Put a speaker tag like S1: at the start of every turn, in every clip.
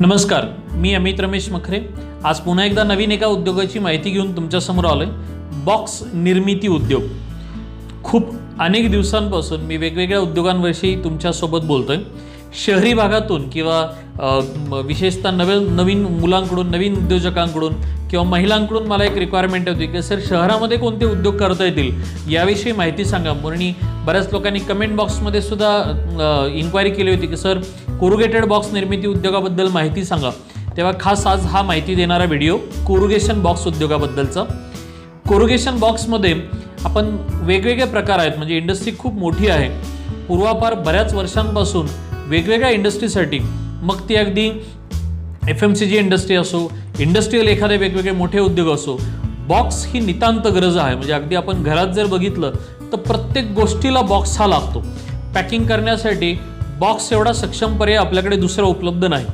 S1: नमस्कार मी अमित रमेश मखरे. आज पुन्हा एकदा नवीन एका उद्योगाची माहिती घेऊन तुमच्यासमोर आलो आहे बॉक्स निर्मिती उद्योग. खूप अनेक दिवसांपासून मी वेगवेगळ्या उद्योगांविषयी तुमच्यासोबत बोलतो आहे शहरी भागातून किंवा विशेषतः नवीन नवीन मुलांकडून नवीन उद्योजकांकडून किंवा महिलांकडून मला एक रिक्वायरमेंट होती की सर शहरामध्ये कोणते उद्योग करता येतील? याविषयी माहिती सांगा. मुरणी बऱ्याच लोकांनी कमेंट बॉक्समध्ये सुद्धा इन्क्वायरी केली होती की सर कोरुगेटेड बॉक्स निर्मिती उद्योगाबद्दल माहिती सांगा. तेव्हा खास आज हा माहिती देणारा व्हिडिओ कोरुगेशन बॉक्स उद्योगाबद्दलचा. कोरुगेशन बॉक्समध्ये आपण वेगवेगळे प्रकार आहेत म्हणजे इंडस्ट्री खूप मोठी आहे. पूर्वापार बऱ्याच वर्षांपासून वेगवेगळ्या इंडस्ट्रीसाठी मग ती अगदी F M C G industry असो इंडस्ट्रीयल एखादे वेगवेगळे मोठे उद्योग असो बॉक्स ही नितांत गरज आहे. म्हणजे अगदी आपण घरात जर बघितलं तर प्रत्येक गोष्टीला बॉक्स हा लागतो. पॅकिंग करण्यासाठी बॉक्स एवढा सक्षम पर्याय आपल्याकडे दुसरा उपलब्ध नाही.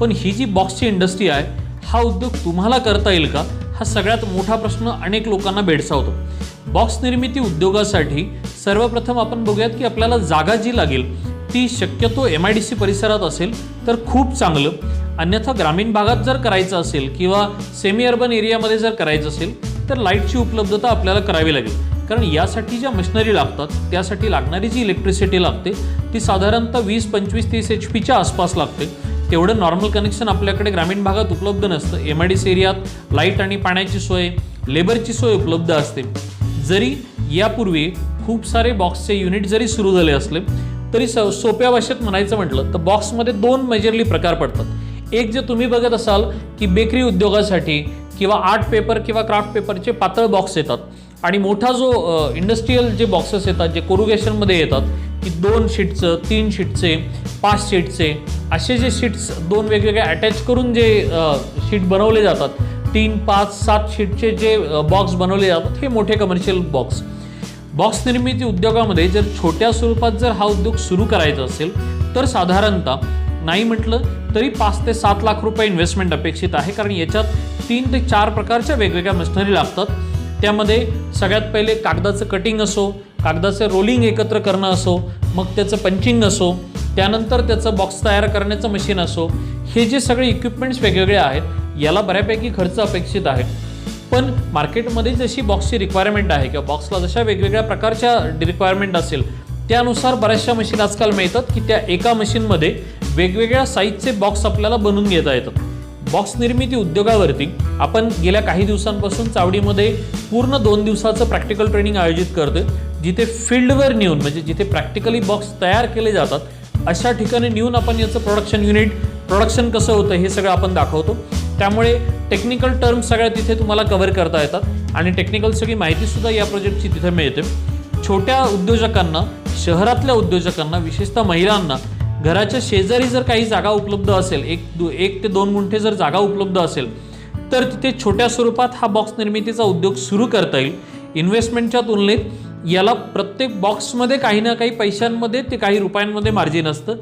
S1: पण ही जी बॉक्सची इंडस्ट्री आहे हा उद्योग तुम्हाला करता येईल का? हा सगळ्यात मोठा प्रश्न अनेक लोकांना भेडसावतो. बॉक्स निर्मिती उद्योगासाठी सर्वप्रथम आपण बघूयात की आपल्याला जागा जी लागेल ती शक्यतो एम आय डी सी परिसरात असेल तर खूप चांगलं. अन्यथा ग्रामीण भागात जर करायचं असेल किंवा सेमी अर्बन एरियामध्ये जर करायचं असेल तर लाईटची उपलब्धता आपल्याला करावी लागेल. कारण यासाठी ज्या मशिनरी लागतात त्यासाठी लागणारी जी इलेक्ट्रिसिटी लागते ती साधारणतः वीस पंचवीस तीस एच पीच्या आसपास लागते. तेवढं नॉर्मल कनेक्शन आपल्याकडे ग्रामीण भागात उपलब्ध नसतं. एम आय डी सी एरियात लाइट आणि पाण्याची सोय लेबरची सोय उपलब्ध असते. जरी यापूर्वी खूप सारे बॉक्सचे युनिट जरी सुरू झाले असले तरी स सोप्या भाषेत म्हणायचं म्हटलं तर बॉक्समध्ये दोन मेजरली प्रकार पडतात. एक जे तुम्ही बघत असाल की बेकरी उद्योगासाठी किंवा आर्ट पेपर किंवा क्राफ्ट पेपरचे पातळ बॉक्स येतात. आणि मोठा जो इंडस्ट्रीयल जे बॉक्सेस येतात जे कोरुगेशनमध्ये येतात की दोन शीटचं तीन शीटचे पाच शीटचे असे जे शीट्स दोन वेगवेगळे अटॅच करून जे शीट बनवले जातात तीन पाच सात शीटचे जे बॉक्स बनवले जातात हे मोठे कमर्शियल बॉक्स बॉक्स निर्मिती उद्योगामध्ये जर छोट्या स्वरूपात जर हा उद्योग सुरू करायचा असेल तर साधारणतः नाही म्हटलं तरी पाच ते सात लाख रुपये इन्व्हेस्टमेंट अपेक्षित आहे कारण याच्यात तीन ते चार प्रकारच्या वेगवेगळ्या मशिनरी लागतात. त्यामध्ये सगळ्यात पहिले कागदाचं कटिंग असो कागदाचं रोलिंग एकत्र करणं असो मग त्याचं पंचिंग असो त्यानंतर त्याचं बॉक्स तयार करण्याचं मशीन असो हे जे सगळे इक्विपमेंट्स वेगवेगळे आहेत याला बऱ्यापैकी खर्च अपेक्षित आहे पण मार्केटमध्ये जशी बॉक्सची रिक्वायरमेंट आहे किंवा बॉक्सला जशा वेगवेगळ्या प्रकारच्या रिक्वायरमेंट असेल त्यानुसार बऱ्याचशा मशीन आजकाल मिळतात की त्या एका मशीनमध्ये वेगवेगळ्या साईजचे बॉक्स आपल्याला बनवून घेता येतात. बॉक्स निर्मिती उद्योगावरती आपण गेल्या काही दिवसांपासून चावडीमध्ये पूर्ण दोन दिवसाचं प्रॅक्टिकल ट्रेनिंग आयोजित करतोय जिथे फील्डवर नेऊन म्हणजे जिथे प्रॅक्टिकली बॉक्स तयार केले जातात अशा ठिकाणी नेऊन आपण याचं प्रोडक्शन युनिट प्रोडक्शन कसं होतं हे सगळं आपण दाखवतो. त्यामुळे टेक्निकल टर्म्स सगळ्या तिथे तुम्हाला कव्हर करता येतात. आणि टेक्निकल सगळी माहितीसुद्धा या प्रोजेक्टची तिथे मिळते. छोट्या उद्योजकांना शहरातल्या उद्योजकांना विशेषतः महिलांना घराच्या शेजारी जर काही जागा उपलब्ध असेल एक दो एक ते दोन गुंठे जर जागा उपलब्ध असेल तर तिथे छोट्या स्वरूपात हा बॉक्स निर्मितीचा उद्योग सुरू करता येईल. इन्व्हेस्टमेंटच्या तुलनेत याला प्रत्येक बॉक्समध्ये काही ना काही पैशांमध्ये ते काही रुपयांमध्ये मार्जिन असतं.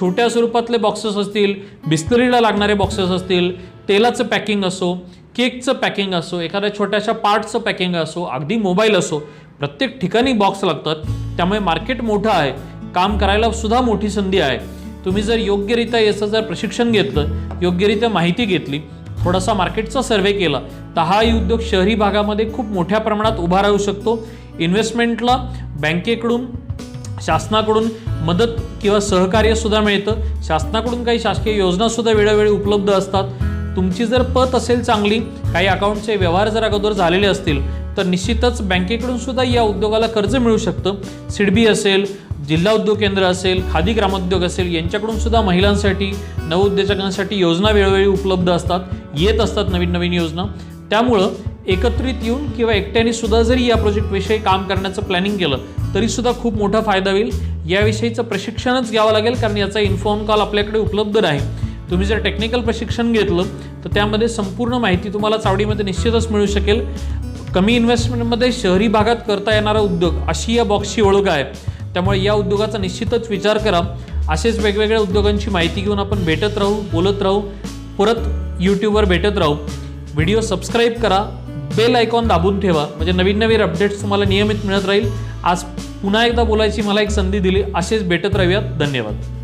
S1: छोट्या स्वरूपातले बॉक्सेस असतील बिस्तरीला लागणारे बॉक्सेस असतील तेलाचं पॅकिंग असो केकचं पॅकिंग असो एखाद्या छोट्याशा पार्टचं पॅकिंग असो अगदी मोबाईल असो प्रत्येक ठिकाणी बॉक्स लागतात. त्यामुळे मार्केट मोठं आहे. काम करायला सुद्धा मोठी संधी आहे. तुम्ही जर योग्यरित्या याचं जर प्रशिक्षण घेतलं योग्यरित्या माहिती घेतली थोडासा मार्केटचा सर्वे केला तर हाही उद्योग शहरी भागामध्ये खूप मोठ्या प्रमाणात उभा राहू शकतो. इन्व्हेस्टमेंटला बँकेकडून शासनाकडून मदत किंवा सहकार्यसुद्धा मिळतं. शासनाकडून काही शासकीय योजनासुद्धा वेळोवेळी उपलब्ध असतात. तुमची जर पत असेल चांगली काही अकाउंटचे व्यवहार जर अगोदर झालेले असतील तर निश्चितच बँकेकडून सुद्धा या उद्योगाला कर्ज मिळू शकतं. सिडबी असेल जिल्हा उद्योग केंद्र असेल खादी ग्रामोद्योग असेल यांच्याकडून सुद्धा महिलांसाठी नवउद्योजकांसाठी योजना वेळोवेळी उपलब्ध असतात येत असतात नवीन नवीन योजना. त्यामुळं एकत्रित येऊन किंवा एकट्याने सुद्धा जरी या प्रोजेक्टविषयी काम करण्याचं प्लॅनिंग केलं तरी सुद्धा खूप मोठा फायदा होईल. याविषयीचं प्रशिक्षणच घ्यावं लागेल कारण याचा इन्फॉर्म कॉल आपल्याकडे उपलब्ध राहील. तुम्ही जर टेक्निकल प्रशिक्षण घेतलं तर त्यामध्ये संपूर्ण माहिती तुम्हाला चावडीमध्ये निश्चितच मिळू शकेल. कमी इन्व्हेस्टमेंटमध्ये शहरी भागात करता येणारा उद्योग अशी या बॉक्सची ओळख आहे. त्यामुळे या उद्योगाचा निश्चितच विचार करा. असेच वेगवेगळ्या उद्योगांची माहिती घेऊन आपण भेटत राहू बोलत राहू. परत यूट्यूबवर भेटत राहू. व्हिडिओ सबस्क्राईब करा. बेल आयकॉन दाबून ठेवा. म्हणजे नवीन नवीन अपडेट्स तुम्हाला नियमित मिळत राहील. आज पुन्हा एकदा बोलायची मला एक संधी दिली. असेच भेटत राहूयात. धन्यवाद.